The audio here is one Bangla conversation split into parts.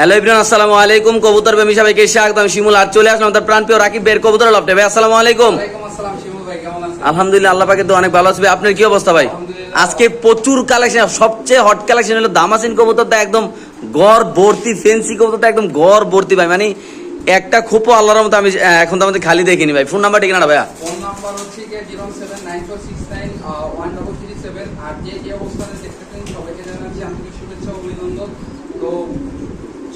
হ্যালো ইব্রাহিম আসসালামু আলাইকুম। কবুতর প্রেমী সবাইকে স্বাগত আমি শিমুল আর চলে আসলাম তার প্রাণ প্রিয় রাকিব বের কবুতর লপটে ভাই আসসালামু আলাইকুম। ওয়ালাইকুম আসসালাম শিমুল ভাই কেমন আছেন? আলহামদুলিল্লাহ আল্লাহ পাকে তো অনেক ভালো আছে। আপনার কি অবস্থা ভাই? আজকে প্রচুর কালেকশন সবচেয়ে হট কালেকশন হলো দামাসিন কবুতরটা একদম গড় ভর্তি ফেন্সি কবুতরটা একদম গড় ভর্তি ভাই। মানে একটা খুপও আল্লাহর মতো আমি এখন তো আমাদের খালি দেখিনি ভাই। ফোন নাম্বার ঠিকানা ভাইয়া? ফোন নাম্বার হচ্ছে থ্রি সেভেন আর যে যে অবস্থানে দেখতেছেন সবাইকে জানাচ্ছি আন্তরিক শুভেচ্ছা ও অভিনন্দন। তো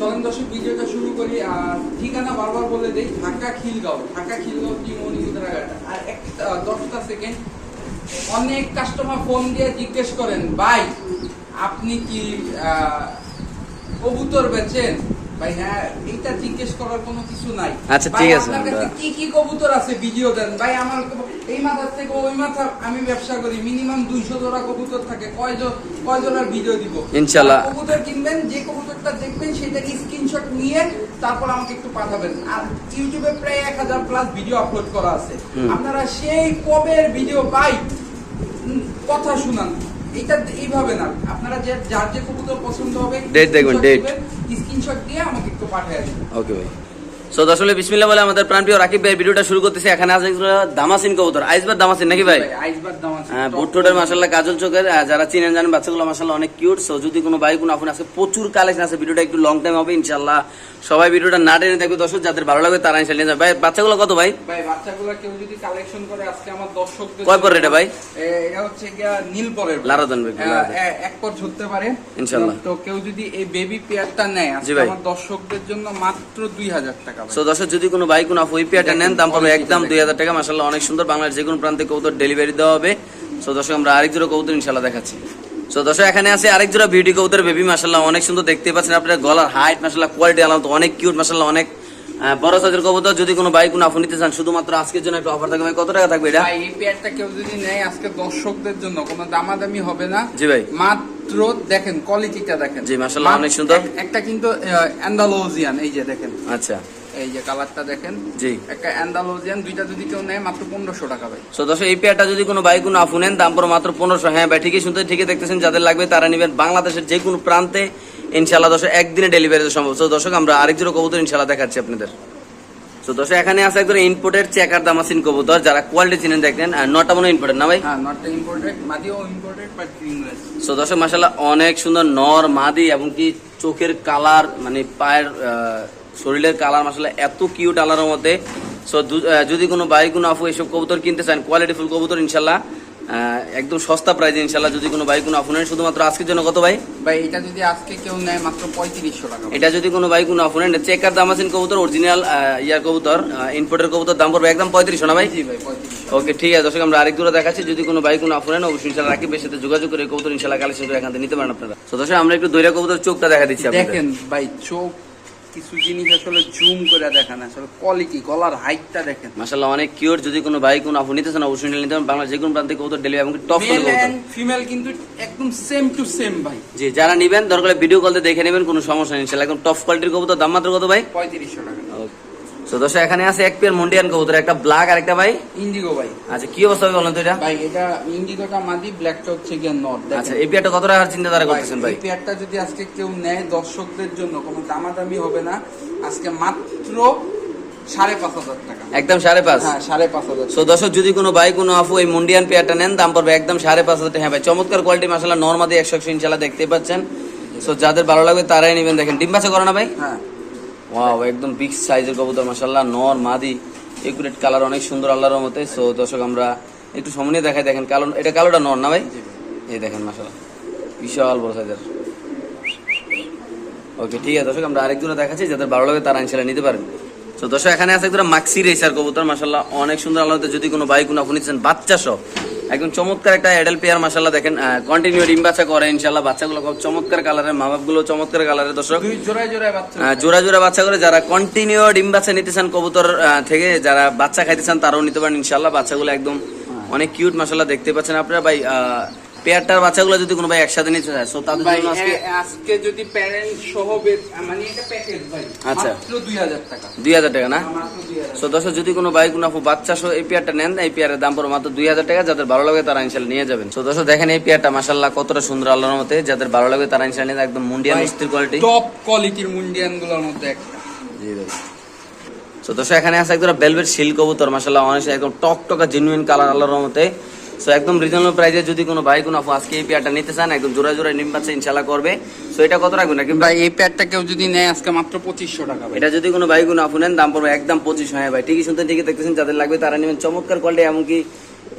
চলেন দর্শক ভিডিওটা শুরু করি আর ঠিকানা বারবার বলে দেই ঢাকা খিলগাঁও। ঢাকা খিলগাঁও কি মণিপুরাঘাট আর একটা দশটা সেকেন্ড অনেক কাস্টমার ফোন দিয়ে জিজ্ঞেস করেন ভাই আপনি কি আহ, কবুতর বেচেন? ভাই হ্যাঁ এইটা জিজ্ঞেস করার কোনো কিছু নাই। আচ্ছা, ঠিক আছে, আপনার কাছে কি কি কবুতর আছে? ভিডিও দেন। ভাই আমার এই মাথার থেকে ওই মাথা আমি ব্যবসা করি। মিনিমাম দুইশো জোড়া কবুতর থাকে। কয় কয় জোড়ার ভিডিও দিব? ইনশাল্লাহ। কবুতর কিনবেন যে কবুতরটা দেখবেন সেটাকে স্ক্রিনশট নিয়ে তারপর আমাকে একটু পাঠাবেন। আর ইউটিউবে প্রায় এক হাজার প্লাস ভিডিও আপলোড করা আছে। আপনারা সেই কবের ভিডিও পাই কথা শুনান। এটা এইভাবে না। আপনারা যে যার যে কবুতর পছন্দ হবে Date দেখবেন, date। স্ক্রিনশট দিয়ে আমাকে একটু পাঠিয়ে দেবেন। ওকে ভাই সো দর্শক বিসমিল্লাহ বলে আমাদের প্রাণ প্রিয় রাকিব ভাই ভিডিওটা শুরু করতেছি। এখানে আছে দামাসিন কবুতর। আইসবার দামাসিন নাকি ভাই? আইসবার দাম আছে হ্যাঁ বুট্টোটের মাসাল্লাহ কাজল চোখের। যারা চিনেন জানেন বাচ্চাগুলো মাসাল্লাহ অনেক কিউট সো যদি কোনো ভাই কোনো আপন আছে প্রচুর কালেকশন আছে ভিডিওটা একটু লং টাইম হবে ইনশাল্লাহ সবাই ভিডিওটা না টেনে দেখবে। দর্শক যাদের ভালো লাগবে তারা যাবে। ভাই বাচ্চাগুলো কত ভাই? ভাই বাচ্চাগুলো কেউ যদি কালেকশন করে আজকে আমার দর্শকদের কয় পর এটা ভাই? এটা হচ্ছে গিয়া নীল পরের লারাদন ভাই, আহ, এক পর ঝরতে পারে। ইনশাল্লাহ। তো কেউ যদি এই বেবি পেয়ারটা নেয় আজকে। আমার দর্শকদের জন্য মাত্র দুই হাজার টাকা। ভাই। সো দর্শক যদি কোনো ভাই কোনো পিয়াটা নেন দাম Quality একদম দুই হাজার টাকা। মাসাল্লাহ অনেক সুন্দর বাংলার যে কোনো প্রান্তে কবুতর ডেলিভারি দেওয়া হবে। সো দর্শক আমরা আরেক জোড়া কবুতর ইনশাল্লাহ দেখাচ্ছি। সো দর্শক এখানে আছে আরেক জোড়া বিউটি কবুতর বেবি মাসাল্লাহ অনেক সুন্দর দেখতে পাচ্ছেন আপনার। গলার হাইট মাসাল্লাহ কোয়ালিটি আলাদা অনেক কিউট মাসাল্লাহ অনেক বড় সাইজের কবুতর। যদি কোনো ভাই কোনো নিতে চান শুধুমাত্র আজকের জন্য একটু অফার থাকবে। কত টাকা থাকবে এটা? এই পেয়ারটা কেউ যদি নেয় আজকে দর্শকদের জন্য কোনো দামাদামি হবে না। জি ভাই। মাত্র দেখেন কোয়ালিটিটা দেখেন। জি, মাশাআল্লাহ, অনেক সুন্দর। একটা কিন্তু অ্যান্ডালোজিয়ান এই যে দেখেন। আচ্ছা। এই যে কালারটা দেখেন জি। একটা অ্যান্ডালোজিয়ান দুইটা যদি কেউ নেয় মাত্র পনেরোশো টাকা ভাই। সো দর্শক এই পেয়ারটা যদি কোনো ভাই কোনো আপু নেন দাম পড়ো মাত্র পনেরোশো। হ্যাঁ ভাই ঠিকই শুনতে ঠিকই দেখতেছেন। যাদের লাগবে তারা নেবেন বাংলাদেশের যে কোনো প্রান্তে। ইনশাল্লাহ দর্শক একদিনে ডেলিভারি সম্ভব। সো দর্শক আমরা আরেক জোড়া কবুতর ইনশাল্লাহ দেখাচ্ছি আপনাদের। তো দর্শক এখানে আছে একজন ইম্পোর্টেড চেকার দামাসিন কবুতর যারা কোয়ালিটি চিনেন দেখেন আর নটা মনে ইম্পোর্টেড না ভাই? হ্যাঁ সো দর্শক মাসাল্লাহ অনেক সুন্দর নর মাদি এবং কি চোখের কালার মানে পায়ের শরীরের কালার মাসাল্লাহ এত কিউট আলার মধ্যে। সো যদি কোনো ভাই কোনো আপু এসব কবুতর কিনতে চান কোয়ালিটি ফুল কবুতর ইনশাল্লাহ একদম সস্তা প্রাইজে ইনশাল্লাহ যদি কোনো ভাই কোনো আপু নেন শুধুমাত্র আজকের জন্য কত ভাই? ভাই এটা যদি আজকে কেউ নেয় মাত্র পঁয়ত্রিশশো টাকা। এটা যদি কোনো ভাই কোনো আপু নেন চেকার দাম আছেন কবুতর অরিজিনাল ইয়ার কবুতর ইম্পোর্টের কবুতর দাম পড়বে একদম পঁয়ত্রিশশো না ভাই? জি ভাই ওকে ঠিক আছে দর্শক আমরা আরেক দূরে দেখাচ্ছি। যদি কোনো ভাই কোনো আপু নেন অবশ্যই ইনশাল্লাহ রাকিবের সাথে যোগাযোগ করে কবুতর ইনশাল্লাহ কালেকশন করে এখান থেকে নিতে পারেন আপনারা। তো দর্শক আমরা একটু দৈরা কবুতর চোখটা দেখা দিচ্ছি দেখেন ভাই চোখ কিছু জিনিস আসলে জুম করে দেখেন আসলে কোয়ালিটি গলার হাইটটা দেখেন। মাশাআল্লাহ অনেক কিউট যদি কোনো ভাই কোনো আপু নিতে চান অবশ্যই নিতে পারেন। বাংলা যে কোনো প্রান্তে কোথাও ডেলিভারি এবং টপ মেল এন্ড ফিমেল কিন্তু একদম সেম টু সেম ভাই। জি যারা নিবেন দরকার ভিডিও কলতে দেখে নেবেন কোনো সমস্যা নেই। ইনশাআল্লাহ একদম টপ কোয়ালিটির কবুতর দাম মাত্র কত ভাই? পঁয়ত্রিশশো টাকা। তো দর্শক এখানে আছে এক পেয়ার মন্ডিয়ান কবুতর একটা ব্ল্যাক আর একটা ভাই? ইন্ডিগো ভাই। আচ্ছা কি অবস্থা হবে বলেন তো এটা? ভাই এটা ইন্ডিগোটা মাদি ব্ল্যাকটা হচ্ছে গিয়ে নট আচ্ছা এই পেয়ারটা কত টাকার চিন্তাধারা করতেছেন ভাই? এই পেয়ারটা যদি আজকে কেউ নেয় দর্শকদের জন্য কোনো দামাদামি হবে না। আজকে মাত্র সাড়ে পাঁচ হাজার টাকা। একদম সাড়ে পাঁচ? হ্যাঁ সাড়ে পাঁচ হাজার সো দর্শক যদি কোনো ভাই কোনো আপু এই মুন্ডিয়ান পেয়ারটা নেন দাম পড়বে একদম সাড়ে পাঁচ হাজার টাকা। হ্যাঁ ভাই চমৎকার কোয়ালিটি মাসাল্লাহ নর্মাদি একশো একশো ইনশাল্লাহ দেখতে পাচ্ছেন। সো যাদের ভালো লাগবে তারাই নেবেন। দেখেন ডিম বাচ্চা করে না ভাই? হ্যাঁ। ওয়াও একদম বিগ সাইজের কবুতর মাসাল্লাহ নর মাদি একুরেট কালার অনেক সুন্দর আল্লাহর মতে সো দর্শক আমরা একটু সামনে দেখাই দেখেন কালো এটা কালোটা নর না ভাই? এই দেখেন মাসাল্লাহ বিশাল বড় সাইজের ওকে ঠিক আছে দর্শক আমরা আরেক দেখাচ্ছি যাদের ভালো লাগে তারা ইনশাল্লাহ নিতে পারেন। তো দর্শক এখানে আছে একদম মাক্সি রেসার কবুতর মাসাল্লাহ অনেক সুন্দর আল্লাহ যদি কোনো বাইক কোনো আপনি বাচ্চা সব একদম চমৎকার একটা অ্যাডাল পেয়ার মাসাল্লাহ দেখেন কন্টিনিউ ডিম বাচ্চা করে ইনশাল্লাহ বাচ্চাগুলো খুব চমৎকার কালারের মা বাপগুলো চমৎকার কালারের দর্শক। জোড়া জোড়া বাচ্চা। করে যারা কন্টিনিউ ডিম বাচ্চা নিতে চান কবুতর থেকে যারা বাচ্চা খাইতে চান তারাও নিতে পারেন ইনশাল্লাহ বাচ্চাগুলো একদম অনেক কিউট মাসাল্লাহ দেখতে পাচ্ছেন আপনারা। ভাই পেয়ারটার বাচ্চাগুলো যদি কোনো ভাই একসাথে নিতে চায় সো তাদের ভাই জন্য আজকে আজকে যদি প্যারেন্ট সহ মানে এটা প্যাকেজ ভাই। আচ্ছা। মাত্র দুই হাজার টাকা। দুই হাজার টাকা না? সো দর্শক যদি কোনো বাইক কোনো আপু বাচ্চা সহ এই পেয়ারটা নেন এই পেয়ারের দাম পড়বে মাত্র দুই হাজার টাকা যাদের ভালো লাগে তারা ইনশাল্লাহ নিয়ে যাবেন। সো দর্শক দেখেন এই পেয়ারটা মাসাল্লাহ কতটা সুন্দর আল্লাহর মতে। যাদের ভালো লাগে তারা ইনশাল্লাহ নিয়ে একদম মুন্ডিয়ান স্থির কোয়ালিটি টপ কোয়ালিটির মুন্ডিয়ানগুলোর মধ্যে একটা। জি ভাই। সো দর্শক এখানে আছে একদম বেলভেট শিল কবুতর মাসাল্লাহ অনেক একদম টক টকা জেনুইন কালার আল্লাহর মতে। সো একদম রিজনেবল প্রাইসে যদি কোনো ভাই কোনো আপু আজকে এই পেয়ারটা নিতে চান একদম জোড়া জোড়া নিম বাচ্চা ইনশাল্লাহ করবে। সো এটা কত রাখবেন? নাকি ভাই এই প্যাডটা কেউ যদি নেয় আজকে মাত্র পঁচিশশো টাকা এটা যদি কোনো বাইক কোনো আপু নেন দাম পড়বে একদম পঁচিশ হ্যাঁ ভাই। ঠিকই শুনতে ঠিকই দেখতেছেন যাদের লাগবে তারা নেবেন। চমৎকার কোয়ালিটি এমনকি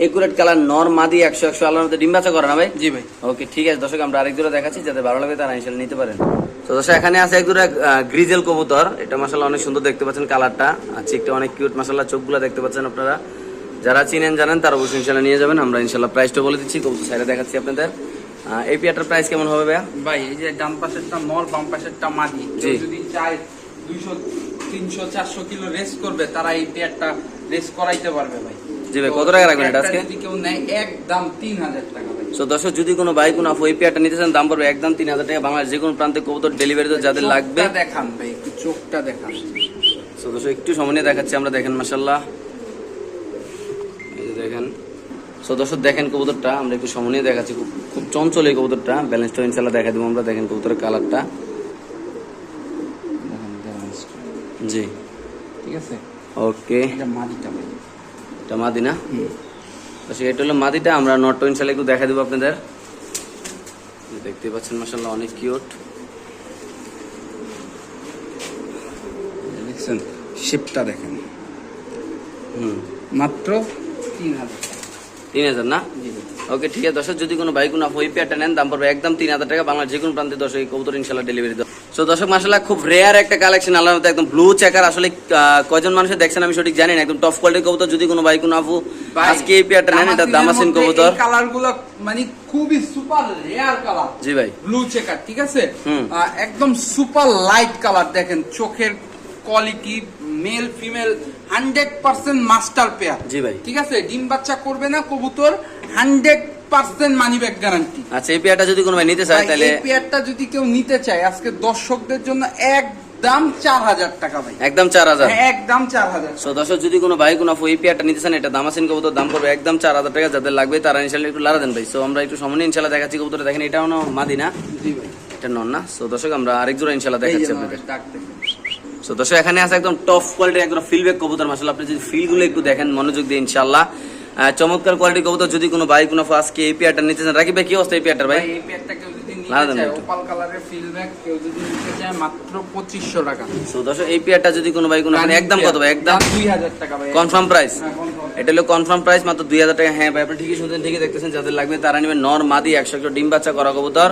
একুরেট কালার নর মাদি একশো একশো আল্লাহর মধ্যে ডিম বাচ্চা করে না ভাই? জি ভাই। ওকে ঠিক আছে দর্শক আমরা আরেক জোড়া দেখাচ্ছি যাদের ভালো লাগবে তারা ইনশাল্লাহ নিতে পারেন। তো দর্শক এখানে আছে এক জোড়া গ্রিজেল কবুতর। এটা মাসাল্লাহ অনেক সুন্দর দেখতে পাচ্ছেন কালারটা চিকটা অনেক কিউট মাসাল্লাহ চোখগুলো দেখতে পাচ্ছেন আপনারা। যারা চিনেন জানেন তারা অবশ্যই ইনশাল্লাহ নিয়ে যাবেন। আমরা ইনশাল্লাহ প্রাইসটা বলে দিচ্ছি কবুতর সাইডে দেখাচ্ছি আপনাদের। এই পিয়াটার প্রাইস কেমন হবে ভাইয়া? ভাই এই যে ডান পাশেরটা নর বাম পাশেরটা মাদি। যদি চায় দুইশো তিনশো চারশো কিলো রেস করবে তারা এই পেয়ারটা রেস করাইতে পারবে ভাই। জি ভাই কত টাকা রাখবেন এটা আজকে? যদি কেউ নেয় একদম তিন হাজার টাকা ভাই। দর্শক যদি কোনো বাইক কোনো আপু এই পেয়ারটা নিতে চান দাম পড়বে একদম তিন হাজার টাকা। বাংলাদেশ যে কোনো প্রান্তে কবুতর ডেলিভারি তো যাদের লাগবে। দেখান ভাই চোখটা দেখান। তো দর্শক একটু সময় নিয়ে দেখাচ্ছি আমরা দেখেন মাসাল্লাহ দেখেন। সো দর্শক দেখেন কবুতরটা আমরা একটু সময় নিয়ে দেখাচ্ছি। খুব খুব চঞ্চল এই কবুতরটা। ব্যালেন্সটা ইনশাল্লাহ দেখা দেবো আমরা। দেখেন কবুতরের কালারটা। জি। ঠিক আছে? ওকে এটা মাদি না? তো এটা হলো মাদিটা। আমরা নট ইনশাল্লাহ একটু দেখা দেবো আপনাদের। দেখতে পাচ্ছেন মাসাল্লাহ অনেক কিউট দেখছেন শিপটা দেখেন। হুম। মাত্র তিন হাজার না। ওকে ঠিক আছে দর্শক যদি কোনো বাইক কোনো ওই পেয়ারটা নেন দাম পড়বে একদম তিন হাজার টাকা বাংলার যে কোনো প্রান্তে দর্শক এই কবুতর ইনশাল্লাহ ডেলিভারি দেবো। সো দর্শক মাসাল্লাহ খুব রেয়ার একটা কালেকশন আল্লাহ একদম ব্লু চেকার আসলে আহ, কয়জন মানুষের দেখছেন আমি সঠিক জানি না একদম টপ কোয়ালিটির কবুতর যদি কোনো বাইক কোনো আজকে এই পেয়ারটা নেন এটা দামাসিন কবুতর। কালারগুলো মানে খুবই সুপার রেয়ার কালার জি ভাই। ব্লু চেকার ঠিক আছে। একদম সুপার লাইট কালার দেখেন চোখের quality male female hundred percent master pair. জি ভাই। ঠিক আছে? ডিম বাচ্চা করবে না কবুতর hundred percent money back guarantee আচ্ছা এই পেয়ারটা যদি কোনো ভাই নিতে চায় তাহলে এই পেয়ারটা যদি কেউ নিতে চায় আজকে দর্শকদের জন্য একদম চার হাজার টাকা ভাই। একদম চার হাজার? হ্যাঁ, একদম চার হাজার। সো দর্শক যদি কোনো বাইক কোনো পেয়ারটা নিতে চান এটা দামাসিন কবুতর দাম পড়বে একদম চার হাজার টাকা। যাদের লাগবে তারা ইনশাল্লাহ একটু লারা দেন ভাই। সো আমরা একটু সামনে ইনশাল্লাহ দেখাচ্ছি কবুতর দেখেন এটাও না মাদি না? জি ভাই। এটা নন না? সো দর্শক আমরা আরেক জোড়া ইনশাল্লাহ দেখাচ্ছি আপনাদের। সো দর্শক এখানে আছে একদম টপ কোয়ালিটির একদম ফিলব্যাক কবুতর। মাসাল আপনি যদি ফিলগুলো একটু দেখেন মনোযোগ দিয়ে ইনশাল্লাহ চমৎকার কোয়ালিটির কবুতর যদি কোনো কোনো এই পেয়ারটা নিতে চান। রাখি ভাই কি অবস্থা এই পেয়ারটার ভাই? ভাই এই পেয়ারটা কেউ যদি নিতে লাগান চায় একটু। ওপাল কালারের ফিলব্যাক কেউ যদি নিতে চায় মাত্র পঁচিশশো টাকা। সো দর্শক এই পেয়ারটা যদি কোনো একদম কত ভাই? একদম দুই হাজার টাকা ভাই। কনফার্ম প্রাইস হ্যাঁ, এটা হলো কনফার্ম প্রাইস মাত্র দুই হাজার টাকা। হ্যাঁ ভাই আপনি ঠিকই শুনছেন ঠিকই দেখতেছেন। যাদের লাগবে তারা নেবেন নর মাদি একশো একশো ডিম বাচ্চা করা কবুতর।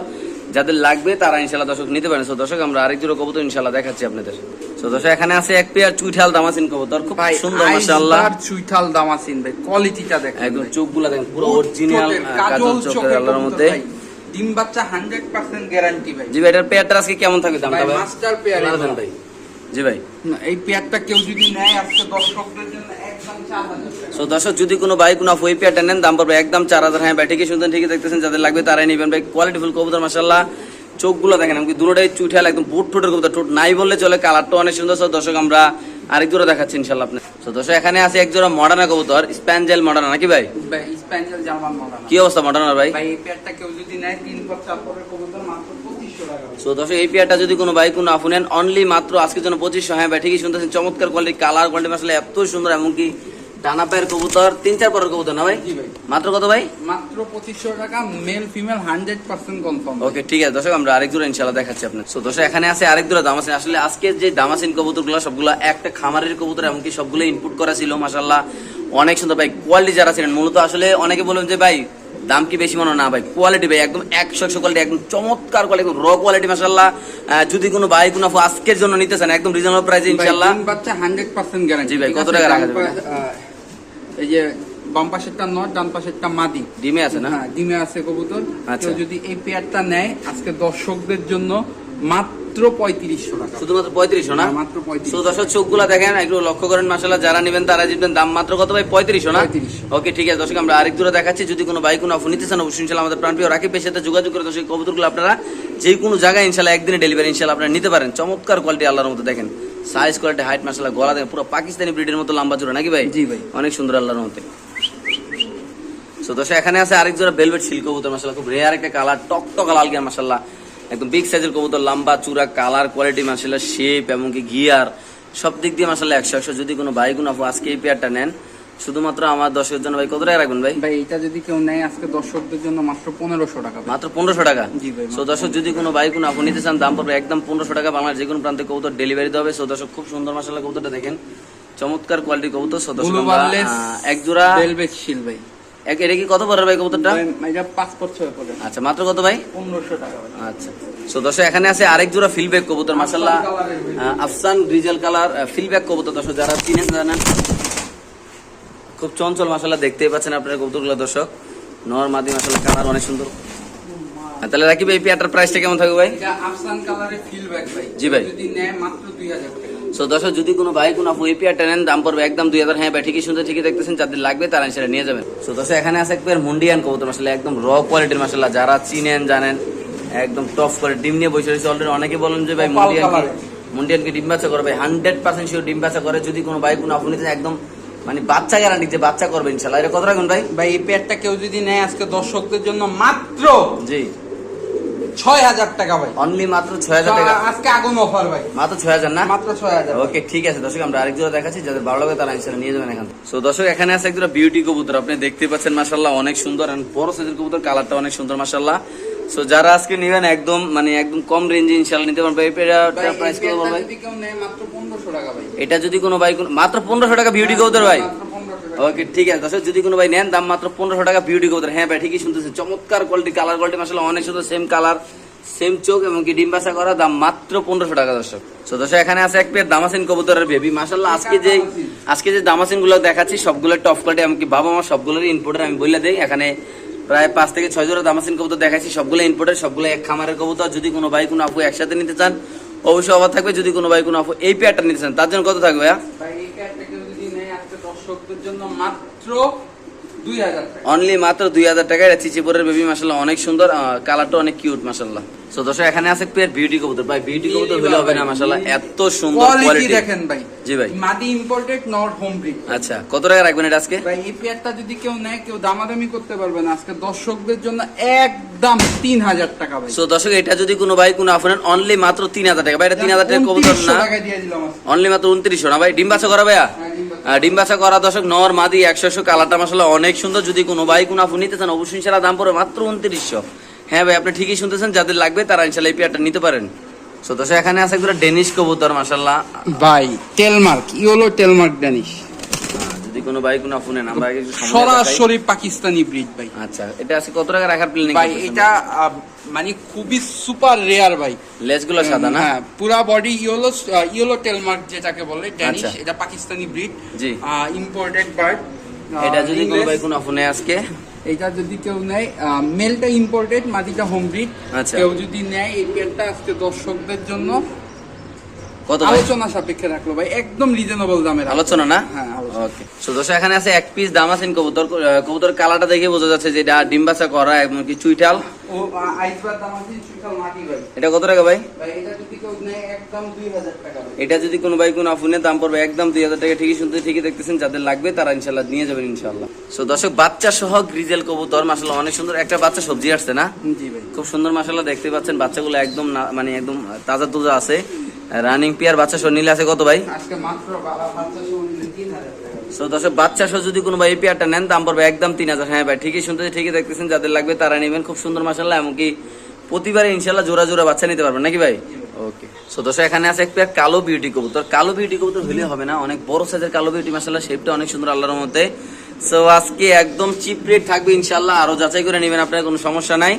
যাদের লাগবে তারা ইনশাল্লাহ দর্শক নিতে পারেন। সো দর্শক আমরা আরেক দুটো কবুতর ইনশাল্লাহ দেখাচ্ছি আপনাদের। সো দর্শক এখানে আছে এক পেয়ার চুইঠাল দামাসিন কবুতর। খুব সুন্দর মাশাআল্লাহ। চুইঠাল দামাসিন ভাই কোয়ালিটিটা দেখেন একদম। চোখগুলা দেখেন পুরো অরিজিনাল কাজল চোখের আল্লাহর মধ্যে ডিম বাচ্চা হান্ড্রেড পার্সেন্ট গ্যারান্টি ভাই। জি ভাই এটার পেয়ারটা আজকে কেমন থাকবে দামটা ভাই, এগুলো। দেন ভাই। জি ভাই। এই পেয়ারটা কেউ যদি নেয় আজকে দর্শকদের জন্য সো দর্শক যদি কোনো বাইক কোনো ওই পেয়ারটা নেন দাম পড়বে একদম চার হাজার। হ্যাঁ ভাই ঠিকই শুনতেন ঠিকই দেখতেছেন যাদের লাগবে তারাই নেবেন। ভাই কোয়ালিটি ফুল কবুতর মাসাল্লাহ চোখগুলো দেখেন আমি দুটোটাই চুইঠাল একদম বুট ঠোঁটের কবুতর ঠোঁট নাই বললে চলে কালারটা অনেক সুন্দর। সো দর্শক আমরা আরেক জোড়া দেখাচ্ছি ইনশাল্লাহ আপনি সো দর্শক এখানে আছে এক জোড়া মডার্না কবুতর স্প্যাঞ্জেল মডার্না নাকি ভাই? ভাই জার্মান কি অবস্থা মডার্নার ভাই? ভাই এই পেয়ারটা কেউ যদি নেয় তিন পর চার পরের কবুতর মাত্র পঁচিশশো টাকা। ভাই। সো দর্শক এই পেয়ারটা যদি কোনো বাইক কোনো আপু নেন অনলি মাত্র আজকের জন্য পঁচিশশো। হ্যাঁ ভাই ঠিকই শুনতেছেন চমৎকার কোয়ালিটি কালার কোয়ালিটি আসলে এত সুন্দর এমনকি ডানা পায়ের কবুতর তিন চার পরের কবুতর না ভাই? মাত্র কত ভাই? মাত্র পঁচিশশো টাকা male female hundred percent confirm okay ঠিক আছে। দর্শক আমরা আরেক জোড়া ইনশাল্লাহ দেখাচ্ছি আপনার সো দর্শক এখানে আছে আরেক জোড়া দামাসিন আসলে আজকে যে দামাসিন কবুতরগুলো সবগুলো একটা খামারের কবুতর এমনকি সবগুলো ইনপুট করা ছিল মাসাল্লাহ অনেক সুন্দর ভাই কোয়ালিটি যারা ছিলেন মূলত আসলে অনেকে বলবেন যে ভাই দাম কি বেশি? মনে না ভাই কোয়ালিটি ভাই একদম একশো একশো কোয়ালিটি একদম চমৎকার কোয়ালিটি র কোয়ালিটি মাসাল্লাহ যদি কোনো ভাই কোনো আজকের জন্য নিতে চান একদম রিজনেবল প্রাইসে ইনশাল্লাহ বাচ্চা হান্ড্রেড পার্সেন্ট গ্যারান্টি ভাই, কত টাকা রাখা যাবে? এই যে বাম পাশেরটা নট ডান পাশেরটা মাদি। ডিমে আছে না? হ্যাঁ ডিমে আছে কবুতর। আচ্ছা। কেউ যদি এই পেয়ারটা নেয় আজকে দর্শকদের জন্য মাত্র পঁয়ত্রিশশো টাকা। শুধুমাত্র পঁয়ত্রিশশো না? হ্যাঁ, মাত্র 35 দর্শক চোখগুলা দেখেন একটু লক্ষ্য করেন মাসাল্লাহ যারা নেবেন তারা জিতবেন। দাম মাত্র কত ভাই? পঁয়ত্রিশশো না? ওকে ঠিক আছে দর্শক আমরা আরেক দূরে দেখাচ্ছি। যদি কোনো বাইক কোনো অফার নিতে চান অবশ্যই ইনশাল্লাহ আমাদের প্রাণপ্রিয় রাকিবের সাথে যোগাযোগ করে দর্শক কবুতরগুলো আপনারা যে কোনো জায়গায় ইনশাল্লাহ একদিনে ডেলিভারি ইনশাল্লাহ আপনারা নিতে পারেন। চমৎকার কোয়ালিটি আল্লাহর মতো দেখেন। সাইজ কোয়ালিটি হাইট মাসাল্লাহ গলা দেখেন পুরো পাকিস্তানি ব্রিডের মতো লম্বা জোড়া নাকি ভাই জি ভাই। অনেক সুন্দর আল্লাহর মতে সো দর্শক এখানে আছে আরেক জোড়া ভেলভেট সিল্ক কবুতর মাসাল্লাহ খুব রেয়ার একটা কালার টক টক লাল গিয়া মাসাল্লাহ একদম বিগ সাইজের কবুতর লম্বা চূড়া কালার কোয়ালিটি মাসাল্লাহ শেপ এমনকি গিয়ার সব দিক দিয়ে মাসাল্লাহ একশো একশো যদি কোনো বাইক কোনো আজকে এই পেয়ারটা নেন শুধুমাত্র আমার দশের জন্য ভাই কত টাকা রাখবেন ভাই? ভাই এটা যদি কেউ নেয় আজকে দর্শকদের জন্য মাত্র পনেরোশো টাকা ভাই। মাত্র পনেরোশো টাকা? জি ভাই, সো দর্শক যদি কোনো বাইক কোনো আপনি নিতে চান দাম পড়বে একদম পনেরোশো টাকা। বাংলার যে কোনো প্রান্তে কবুতর ডেলিভারি হবে। সো দর্শক খুব সুন্দর মাসাল্লাহ কবুতরটা দেখেন। চমৎকার কোয়ালিটি কবুতর। সো দর্শক এক জোড়া ভেলভেট শিল ভাই। এক এটা কি কত পড়ে ভাই কবুতরটা? ভাই, এটা পাঁচ পর ছয় পরে আচ্ছা মাত্র কত ভাই? পনেরোশো টাকা আচ্ছা। সো দর্শক এখানে আছে আরেক জোড়া ফিলব্যাক কবুতর মাসাল্লাহ আফসান গ্রিজেল কালার ফিলব্যাক কবুতর। দর্শক যারা চিনেন জানেন খুব চঞ্চল মাসাল্লাহ দেখতেই পাচ্ছেন আপনার কবুতরগুলো দর্শক। নর মাদি মাসাল্লাহ কালার অনেক সুন্দর। তাহলে রাকিব এই পেয়ারটার প্রাইসটা কেমন থাকবে ভাই? এটা আফসান কালারের ফিল ব্যাগ ভাই। জি ভাই। যদি নেয় মাত্র দুই হাজার টাকা। সো দর্শক যদি কোনো ভাই কোনো আপু এই পেয়ারটা নেন দাম পড়বে একদম দুই হাজার। হ্যাঁ ভাই ঠিকই শুনতে ঠিকই দেখতেছেন যাদের লাগবে তারা সেটা নিয়ে যাবেন। সো দর্শক এখানে আছে একবার মুন্ডিয়ান কবুতর মাসাল্লাহ একদম র কোয়ালিটির মাসাল্লাহ যারা চিনেন জানেন একদম টপ করে ডিম নিয়ে বসে রয়েছে অলরেডি অনেকে বলেন যে ভাই মুন্ডিয়ান। মুন্ডিয়ানকে ডিম বাচ্চা করবে হান্ড্রেড পার্সেন্ট শিওর ডিম বাচ্চা করে। যদি কোনো ভাই কোনো আপু নিতে একদম মানে বাচ্চা গ্যারান্টি যে বাচ্চা করবে ইনশাল্লাহ এটা কত রাখুন ভাই? ভাই এই পেয়ারটা কেউ যদি নেয় আজকে দর্শকদের জন্য মাত্র জি। ছয় হাজার টাকা ভাই। অনলি মাত্র ছয় হাজার টাকা। আজকে আগুন অফার ভাই। মাত্র ছয় হাজার না? মাত্র ছয় হাজার। ওকে ঠিক আছে দর্শক আমরা আরেক জোড়া দেখাচ্ছি। যাদের ভালো লাগে তারা ইনশাল্লাহ নিয়ে যাবেন এখান সো দর্শক এখানে আছে এক জোড়া বিউটি কবুতর। আপনি দেখতে পাচ্ছেন মাসাল্লাহ অনেক সুন্দর and বড় সাইজের কবুতর। কালারটা অনেক সুন্দর মাসাল্লাহ সো যারা আজকে নেবেন একদম মানে একদম কম রেঞ্জে নিতে পারবে এই ভাই, পেয়ারটা প্রাইস কত ভাই? মাত্র টাকা এটা যদি কোনো ভাই মাত্র টাকা বিউটি কবুতর ভাই? মাত্র 1500 টাকা। ওকে ঠিক আছে। দর্শক যদি কোনো ভাই নেন দাম মাত্র টাকা বিউটি হ্যাঁ ভাই ঠিকই শুনতেছেন চমৎকার কোয়ালিটি কালার কোয়ালিটি অনেক সুন্দর সেম কালার সেম চোখ এবং কি ডিম বাসা করা দাম মাত্র পনেরোশো টাকা দর্শক। সো দর্শক এখানে আছে এক পেয়ার দামাসিন কবুতরের বেবি মাসাল্লাহ আজকে যে আজকে যে দামাসিনগুলো দেখাচ্ছি সবগুলো টপ কোয়ালিটি এমনকি বাবা মা সবগুলোর ইনপুটের আমি বলে দেই। এখানে প্রায় পাঁচ থেকে ছয় জোড়া দামাসিন কবুতর দেখাচ্ছি সবগুলো ইম্পোর্টের সবগুলো এক খামারের কবুতর। যদি কোনো ভাই, কোনো আপু একসাথে নিতে চান, অবশ্যই অভাব থাকবে। যদি কোনো ভাই, কোনো আপু এই পেয়ারটা নিতে চান, তার জন্য কত থাকবে ভাইয়া? দর্শকদের জন্য মাত্র অনলি মাত্র দুই হাজার টাকায় এটা চিচিপুরের বেবি মাসাল্লাহ অনেক সুন্দর কালারটা অনেক কিউট মাসাল্লাহ সো দর্শক এখানে আছে পেয়ার বিউটি কবুতর। ভাই বিউটি কবুতর হলে হবে না মাসাল্লাহ এত সুন্দর কোয়ালিটি দেখেন ভাই। জি ভাই। মাদি ইম্পোর্টেড নট হোম ব্রিড আচ্ছা কত টাকা রাখবেন এটা আজকে? ভাই এই পেয়ারটা যদি কেউ নেয় কেউ দামাদামি করতে পারবে না। আজকে দর্শকদের জন্য একদম তিন হাজার টাকা ভাই। সো দর্শক এটা যদি কোনো ভাই কোনো আপনার অনলি মাত্র তিন হাজার টাকা। ভাই এটা তিন হাজার টাকা কবুতর না। অনলি মাত্র উনত্রিশশো না ভাই? ডিম করা ভাইয়া? হ্যাঁ, ডিম বাচ্চা। আহ, ডিম বাচ্চা করা দর্শক নর মাদি একশো একশো কালারটা মাসাল্লাহ অনেক সুন্দর। যদি কোনো ভাই কোনো আপনি নিতে চান অবশ্যই সেটা দাম পড়বে মাত্র উনত্রিশশো। হ্যাঁ ভাই আপনি ঠিকই শুনতেছেন যাদের লাগবে তারা ইনশাল্লাহ এই পেয়ারটা নিতে পারেন। সো দর্শক এখানে আছে একজন ডেনিশ কবুতর মাসাল্লাহ ভাই টেলমার্ক ইওলো টেলমার্ক ড্যানিশ যদি কোনো ভাই কোনো আপু নেন আমরা। সরাসরি পাকিস্তানি ব্রিড ভাই আচ্ছা এটা আছে কত টাকা রাখার প্ল্যানিং ভাই এটা মানে খুবই সুপার রেয়ার ভাই লেজগুলো সাদা না হ্যাঁ পুরা বডি ইয়েলো ইয়েলো টেলমার্ক যেটাকে বলে ড্যানিশ আচ্ছা। এটা পাকিস্তানি ব্রিড জি। ইম্পোর্টেড বার্ড এটা যদি কোনো ভাই কোনো আপু নেয় আজকে এটা যদি কেউ নেয় মেলটা ইম্পোর্টেড মাদিটা হোম ব্রিড আচ্ছা। কেউ যদি নেয় এই পেয়ারটা আজকে দর্শকদের জন্য কত আলোচনা সাপেক্ষে রাখল ভাই একদম রিজনেবল দামের আলোচনা। না? হ্যাঁ, ওকে সো দর্শক এখানে আছে এক পিস দামাসিন কবুতর কবুতর কালারটা দেখে বোঝা যাচ্ছে যে এটা ডিম্বাসা করা এমনকি চুইটাল ও আইসবার দাম আছে সুইকাল মাটি ভাই। এটা কত টাকা ভাই? ভাই এটা যদি কেউ নেয় একদম দুই হাজার টাকা ভাই। এটা যদি কোনো ভাই কোনো আফুনের দাম পড়বে একদম দুই হাজার টাকা ঠিকই শুনতে ঠিকই দেখতেছেন যাদের লাগবে তারা ইনশাল্লাহ নিয়ে যাবেন ইনশাল্লাহ সো দর্শক বাচ্চা সহ গ্রিজেল কবুতর মাসাল্লাহ অনেক সুন্দর একটা বাচ্চা সবজি আসছে না? জি ভাই। খুব সুন্দর মাসাল্লাহ দেখতে পাচ্ছেন বাচ্চাগুলো একদম মানে একদম তাজা তুজা আছে। রানিং পিয়ার বাচ্চা সহ নিলে আছে কত ভাই। সো দর্শক বাচ্চা সহ যদি কোনো ভাই এই পেয়ারটা নেন দাম পড়বে একদম তিন হাজার। হ্যাঁ ভাই ঠিকই শুনতে ঠিকই দেখতেছেন যাদের লাগবে তারা নেবেন। খুব সুন্দর মাসাল্লাহ এমনকি প্রতিবারে ইনশাল্লাহ জোড়া জোড়া বাচ্চা নিতে পারবেন। নাকি ভাই? ওকে সো দর্শক এখানে আছে এক পেয়ার কালো বিউটি কবুতর। কালো বিউটি কবুতর হলে হবে না অনেক বড় সাইজের কালো বিউটি মাসাল্লাহ শেপটা অনেক সুন্দর আল্লাহর মধ্যে সো আজকে একদম চিপ রেট থাকবে ইনশাল্লাহ আরও যাচাই করে নেবেন আপনার কোনো সমস্যা নাই।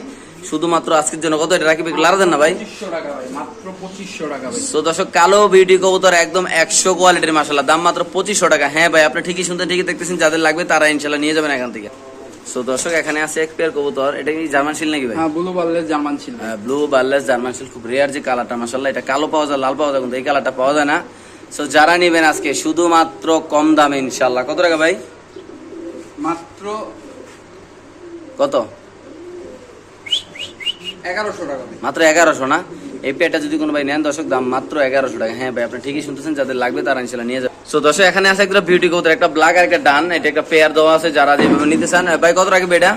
শুধুমাত্র আজকের জন্য কত? এটা রাখবে লারা দেন না ভাই। পঁচিশশো টাকা মাত্র পঁচিশশো টাকা ভাই। দর্শক কালো বিউটি কবুতর একদম একশো কোয়ালিটির মাসাল্লাহ দাম মাত্র পঁচিশশো টাকা। হ্যাঁ ভাই আপনি ঠিকই শুনতে ঠিকই দেখতেছেন যাদের লাগবে তারা ইনশাল্লাহ নিয়ে যাবেন এখান থেকে। সো দর্শক এখানে আছে এক পেয়ার কবুতর। এটা কি জার্মান শিল নাকি ভাই? হ্যাঁ ব্লু বার্লের জার্মান ছিল ব্লু বার্লেস জার্মান শিল খুব রেয়ার যে কালারটা মাসাল্লাহ এটা কালো পাওয়া যায় লাল পাওয়া যায় কিন্তু এই কালারটা পাওয়া যায় না। সো যারা নেবেন আজকে শুধুমাত্র কম দামে ইনশাল্লাহ কত টাকা ভাই? মাত্র কত। মাত্র এগারোশো না? এই পেয়ারটা যদি কোনো ভাই নেন দর্শক দাম মাত্র এগারোশো টাকা। হ্যাঁ ভাই আপনি ঠিকই শুনতেছেন যাদের লাগবে তারা ইনশাল্লাহ নিয়ে যাবে। সো দর্শক এখানে আছে একটা বিউটি কবুতর একটা ব্ল্যাক আর একটা ডান। এটা একটা পেয়ার দেওয়া আছে যারা যেভাবে নিতে চান। ভাই কত রাখবে এটা?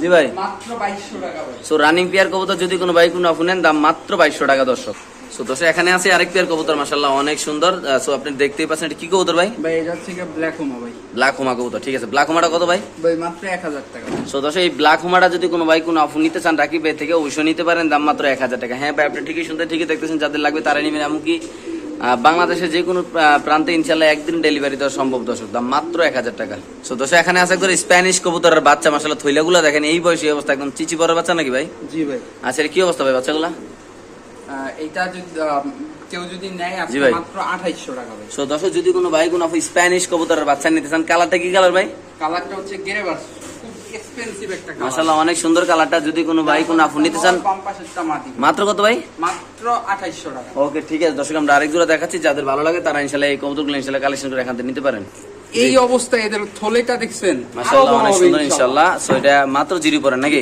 জি ভাই। মাত্র বাইশশো টাকা সো রানিং পেয়ার কবুতর যদি কোনো ভাই কোনো নেন দাম মাত্র বাইশশো টাকা দর্শক। সো দর্শক এখানে আছে আরেক পেয়ার কবুতর মাসাল্লাহ অনেক সুন্দর। সো আপনি দেখতেই পাচ্ছেন এটা কি কবুতর ভাই? ভাই এটা হচ্ছে ব্ল্যাক হোমা ভাই। ব্ল্যাক হোমা কবুতর ঠিক আছে। ব্ল্যাক হোমাটা কত ভাই? ভাই মাত্র এক হাজার টাকা। সো দর্শক এই ব্ল্যাক হোমাটা যদি কোনো ভাই কোনো অফার নিতে চান রাকিব ভাই থেকে অবশ্যই নিতে পারেন দাম মাত্র এক হাজার টাকা। হ্যাঁ ভাই আপনি ঠিকই শুনতে ঠিকই দেখতেছেন যাদের লাগবে তারা নেবেন। এমনকি আহ, বাংলাদেশের যে কোনো প্রান্তে ইনশাল্লাহ একদিন ডেলিভারি দেওয়া সম্ভব দর্শক। দাম মাত্র এক হাজার টাকা। সো দর্শক এখানে আছে একদম স্প্যানিশ কবুতরের বাচ্চা মাসাল্লাহ থইলাগুলো দেখেন এই বয়সী অবস্থা একদম চিচি বড় বাচ্চা নাকি ভাই? জি ভাই। আচ্ছা কি অবস্থা ভাই বাচ্চাগুলা? এইটা যদি কেউ যদি নেয় আজকে মাত্র আঠাইশশো টাকা ভাই। সো দর্শক যদি কোনো ভাই কোনো স্প্যানিশ কবুতরের বাচ্চা নিতে চান কালারটা কি কালার ভাই? কালারটা হচ্ছে গেরেবার খুব এক্সপেন্সিভ একটা কালার। মাসাল্লাহ অনেক সুন্দর কালারটা যদি কোনো ভাই কোনো আফু নিতে চান। মাত্র কত ভাই? মাত্র আঠাইশশো টাকা। ওকে ঠিক আছে দর্শক আমরা আরেক জোড়া দেখাচ্ছি। যাদের ভালো লাগে তারা ইনশাল্লাহ এই কবুতরগুলো ইনশাল্লাহ কালেকশন করে এখান থেকে নিতে পারেন। এই অবস্থায় এদের থলেটা দেখছেন? অনেক সুন্দর ইনশাআল্লাহ। সো এটা মাত্র জিরো পড়েন নাকি?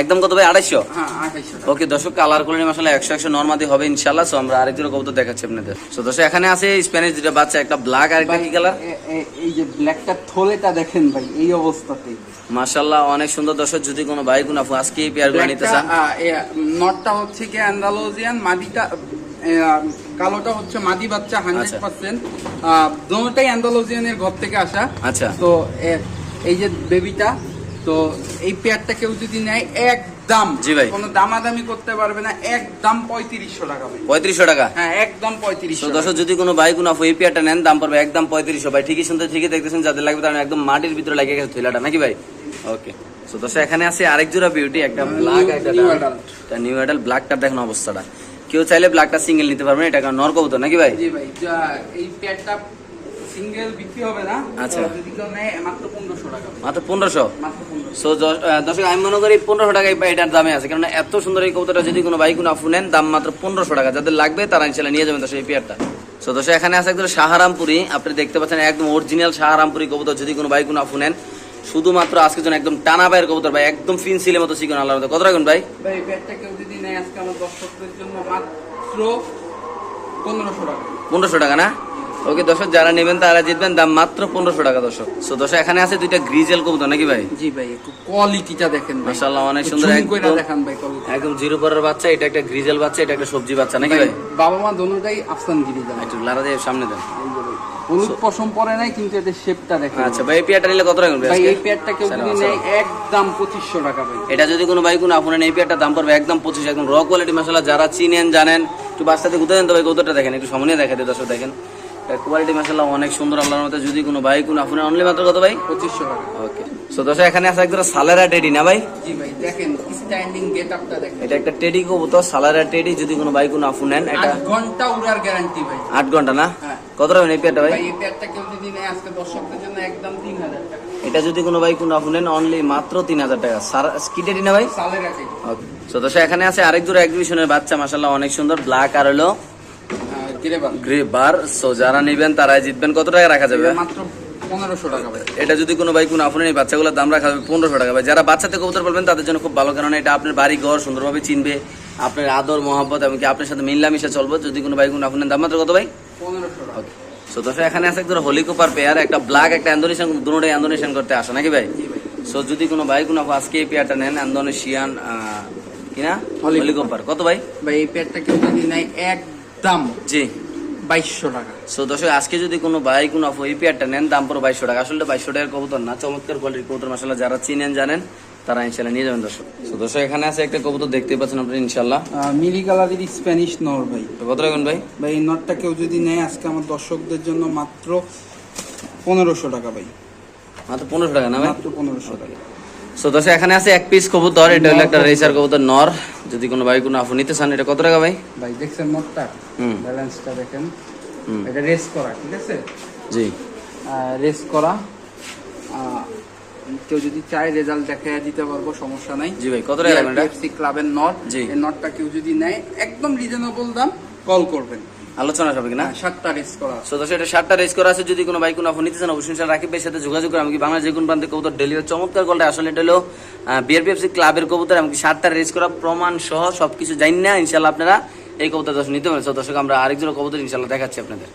একদম কত ভাই? আড়াইশো? হ্যাঁ আঠাইশশো টাকা। ওকে দর্শক কালার করে মাসাল্লাহ একশো একশো নর্মাদি হবে ইনশাল্লাহ সো আমরা আরেক কবুতর দেখাচ্ছি আপনাদের। সো দর্শক এখানে আছে স্প্যানিশ দুটা বাচ্চা একটা ব্ল্যাক আর একটা কি কালার এই যে ব্ল্যাকটা থলেটা দেখেন ভাই এই অবস্থাতে মাসাল্লাহ অনেক সুন্দর দর্শক যদি কোনো ভাই কোনো আজকে এই পেয়ারগুলো নিতে চান। নটটা হচ্ছে কি অ্যান্ডালোজিয়ান মাদিটা কালোটা হচ্ছে মাদি বাচ্চা হান্ড্রেড আচ্ছা। পার্সেন্ট দোনোটাই অ্যান্ডালোজিয়ানের ঘর থেকে আসা। আচ্ছা। তো এই যে বেবিটা তো এই পেয়ারটা কেউ যদি নেয় একদম। জি ভাই। কোনো দামাদামি করতে পারবে না একদম পঁয়ত্রিশশো টাকা পঁয়ত্রিশশো টাকা? হ্যাঁ একদম পঁয়ত্রিশশো দর্শক যদি কোনো ভাই কোনো এই পেয়ারটা নেন দাম পড়বে একদম পঁয়ত্রিশশো। ভাই ঠিকই শুনতে ঠিকই দেখতেছেন যাদের লাগবে তারা একদম মাটির ভিতরে লাগিয়ে গেছে থৈলাটা নাকি ভাই? ওকে তো দর্শক এখানে আছে আরেক জোড়া বিউটি একটা ব্ল্যাক একটা। নিউ অ্যাডাল ব্ল্যাকটা দেখুন অবস্থাটা। কেউ চাইলে ব্ল্যাকটা সিঙ্গেল নিতে পারবেন এটা কারণ নর কবুতর নাকি ভাই? জি ভাই এই পেয়ারটা সিঙ্গেল বিক্রি হবে না আচ্ছা। যদি কেউ নেয় মাত্র পনেরোশো টাকা। ভাই। মাত্র পনেরোশো? মাত্র পনেরোশো। সো দর্শক আমি মনে করি পনেরোশো টাকা এই এটার দামে আছে কারণ এত সুন্দর এই কবুতরটা যদি কোনো ভাই কোনো আফু নেন দাম মাত্র টাকা। যাদের লাগবে তারা নিয়ে যাবেন দর্শক এই পেয়ারটা সো দর্শক এখানে আছে একদম সাহারামপুরি আপনি দেখতে পাচ্ছেন একদম অরিজিনাল সাহারামপুরি কবুতর যদি কোনো ভাই কোনো আফু নেন। শুধুমাত্র আজকের জন্য একদম টানা পায়ের কবুতর ভাই একদম ফিনসিলের মতো চিকন আল্লাহ কত রাখুন ভাই? ভাই এই পেয়ারটা কেউ আজকে আমার দর্শকদের জন্য মাত্র পনেরোশো টাকা। পনেরোশো টাকা না? ওকে দর্শক যারা নেবেন তারা জিতবেন দাম মাত্র পনেরোশো টাকা দর্শক। সো দর্শক এখানে আছে দুইটা গ্রিজেল কবুতর নাকি ভাই? জি ভাই একটু কোয়ালিটিটা দেখেন মাশাআল্লাহ, অনেক সুন্দর, একদম- দেখান ভাই একদম জিরো পরের বাচ্চা এটা একটা গ্রিজেল বাচ্চা এটা একটা সবজি বাচ্চা নাকি ভাই বাবা মা দোনোটাই আফসান গিরি একটু লারা দিয়ে সামনে দেন। হলুদ পশম পরে নাই কিন্তু এদের শেপটা দেখেন। আচ্ছা ভাই এই পেয়ারটা নিলে কত রাখবেন ভাই এই পেয়ারটা কেউ যদি নেয় একদম পঁচিশশো টাকা ভাই। এটা যদি কোনো ভাই কোনো আপনার এই পেয়ারটা দাম পড়বে একদম পঁচিশ একদম র কোয়ালিটি মশলা যারা চিনেন জানেন একটু বাচ্চাতে ঘুরতে দেন তো ভাই কতটা দেখেন একটু সামনে দেখা দর্শক দেখেন। কোয়ালিটি মশলা অনেক সুন্দর আল্লাহর মতো যদি কোনো ভাই কোনো আপনার অনলি মাত্র কত ভাই? পঁচিশশো টাকা। ওকে সো দর্শক এখানে আছে একদম সালারা টেডি না ভাই? জি ভাই দেখেন স্ট্যান্ডিং গেট আপটা দেখেন। এটা একটা টেডি কবুতর সালারা টেডি যদি কোনো ভাই কোনো আফু নেন এটা আট ঘণ্টা উড়ার গ্যারান্টি ভাই। আট ঘণ্টা না? হ্যাঁ। কত রাখবেন এই পেয়ারটা ভাই? এই পেয়ারটা কেউ যদি নেয় আজকে দর্শকদের জন্য একদম তিন হাজার টাকা। এটা যদি কোনো ভাই কোনো আফু নেন অনলি মাত্র তিন হাজার টাকা। সারা কি না ভাই? সালের আগে। ওকে সো দর্শক এখানে আছে আরেক জোড়া এক্সিবিশনের বাচ্চা মাসাল্লাহ অনেক সুন্দর। ব্ল্যাক আর হলো গিরেবাল গ্রে বার সো যারা নেবেন তারাই জিতবেন। কত টাকা রাখা যাবে মাত্র পনেরোশো টাকা ভাই। এটা যদি কোনো ভাই কোনো আপনার এই বাচ্চাগুলোর দাম রাখা যাবে পনেরোশো টাকা ভাই। যারা বাচ্চাতে কবুতর বলবেন তাদের জন্য খুব ভালো কারণ এটা আপনার বাড়ি ঘর সুন্দরভাবে চিনবে। আপনার আদর মহব্বত এমনকি আপনার সাথে মিল্লামিশা চলবে। যদি কোনো ভাই কোনো আপনার দাম মাত্র কত ভাই? টাকা সো দর্শক এখানে আছে একদম হলিকোপার পেয়ার একটা ব্ল্যাক একটা ইন্দোনেশিয়ান দুটোটাই ইন্দোনেশিয়ান করতে আসে নাকি ভাই? সো যদি কোনো ভাই কোনো আজকে এই পেয়ারটা নেন ইন্দোনেশিয়ান কিনা Helicopter। হলিকোপার। কত ভাই? ভাই এই পেয়ারটা কেউ যদি নেয় একদম জি। বাইশশো টাকা। সো দর্শক আজকে যদি কোনো ভাই কোনো এই পেয়ারটা নেন দাম পড়ো বাইশশো টাকা। আসলে বাইশশো টাকার কবুতর না চমৎকার কোয়ালিটির কবুতর মাসাল্লাহ যারা চিনেন জানেন। তারা ইনশাল্লাহ নিয়ে যাবেন দর্শক। সো দর্শক এখানে আছে একটা কবুতর দেখতে পাচ্ছেন আপনি ইনশাল্লাহ মিলি কালারের স্প্যানিশ নর ভাই। তো কত রাখবেন ভাই? ভাই এই নটটা কেউ যদি নেয় আজকে আমার দর্শকদের জন্য মাত্র পনেরোশো টাকা ভাই। মাত্র পনেরোশো টাকা না ভাই? মাত্র পনেরোশো টাকা। সো দর্শক এখানে আছে এক পিস কবুতর এটা হলো একটা রেসার কবুতর নর। যদি কোনো ভাই কোনো আপু নিতে চান এটা কত টাকা ভাই? ভাই দেখছেন নটটা হুম। ব্যালেন্সটা দেখেন। হুম। এটা রেস করা ঠিক আছে? জি। রেস করা। কেউ যদি চায় রেজাল্ট দেখে দিতে পারব সমস্যা নাই। জি ভাই, কত টাকা এফসি ক্লাবের নট জি। এই নটটা কেউ যদি নেয় একদম রিজনেবল দাম কল করবেন। আলোচনা হবে কিনা হ্যাঁ, সাতটা রেস করা। সো এটা সাতটা রেস করা আছে। যদি কোনো বাইক কোনো নিতে চান অবশ্যই ইনশাআল্লাহ রাকিব ভাইয়ের সাথে যোগাযোগ করে আমাকে বাংলাদেশ যে কোনো প্রান্তে কবুতর ডেলিভারি চমৎকার কলটা আসলে এটা হলো বিআরপিএফসি ক্লাবের কবুতর এমনকি সাতটা রেস করা প্রমাণ সহ সবকিছু জানি না ইনশাল্লাহ আপনারা এই কবুতর দর্শক নিতে পারেন সো দর্শক আমরা আরেকজন কবুতর ইনশাল্লাহ দেখাচ্ছি আপনাদের।